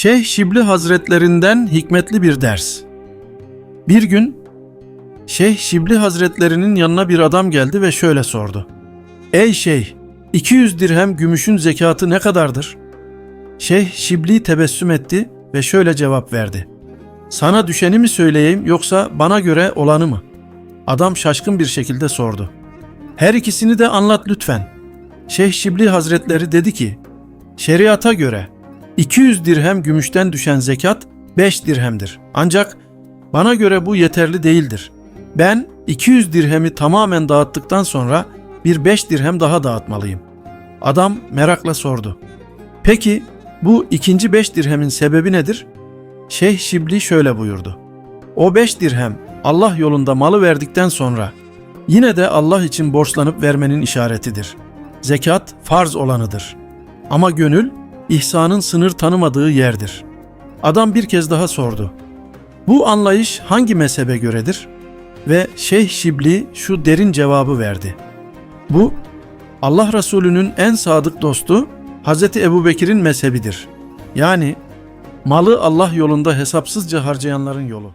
Şeyh Şibli Hazretlerinden hikmetli bir ders. Bir gün Şeyh Şibli Hazretlerinin yanına bir adam geldi ve şöyle sordu. Ey şeyh, 200 dirhem gümüşün zekatı ne kadardır? Şeyh Şibli tebessüm etti ve şöyle cevap verdi. Sana düşeni mi söyleyeyim yoksa bana göre olanı mı? Adam şaşkın bir şekilde sordu. Her ikisini de anlat lütfen. Şeyh Şibli Hazretleri dedi ki, Şeriata göre 200 dirhem gümüşten düşen zekat 5 dirhemdir. Ancak bana göre bu yeterli değildir. Ben 200 dirhemi tamamen dağıttıktan sonra bir 5 dirhem daha dağıtmalıyım. Adam merakla sordu. Peki bu ikinci 5 dirhemin sebebi nedir? Şeyh Şibli şöyle buyurdu. O 5 dirhem Allah yolunda malı verdikten sonra yine de Allah için borçlanıp vermenin işaretidir. Zekat farz olanıdır. Ama gönül ihsanın sınır tanımadığı yerdir. Adam bir kez daha sordu. Bu anlayış hangi mezhebe göredir? Ve Şeyh Şibli şu derin cevabı verdi. Bu Allah Resulü'nün en sadık dostu Hazreti Ebubekir'in mezhebidir. Yani malı Allah yolunda hesapsızca harcayanların yolu.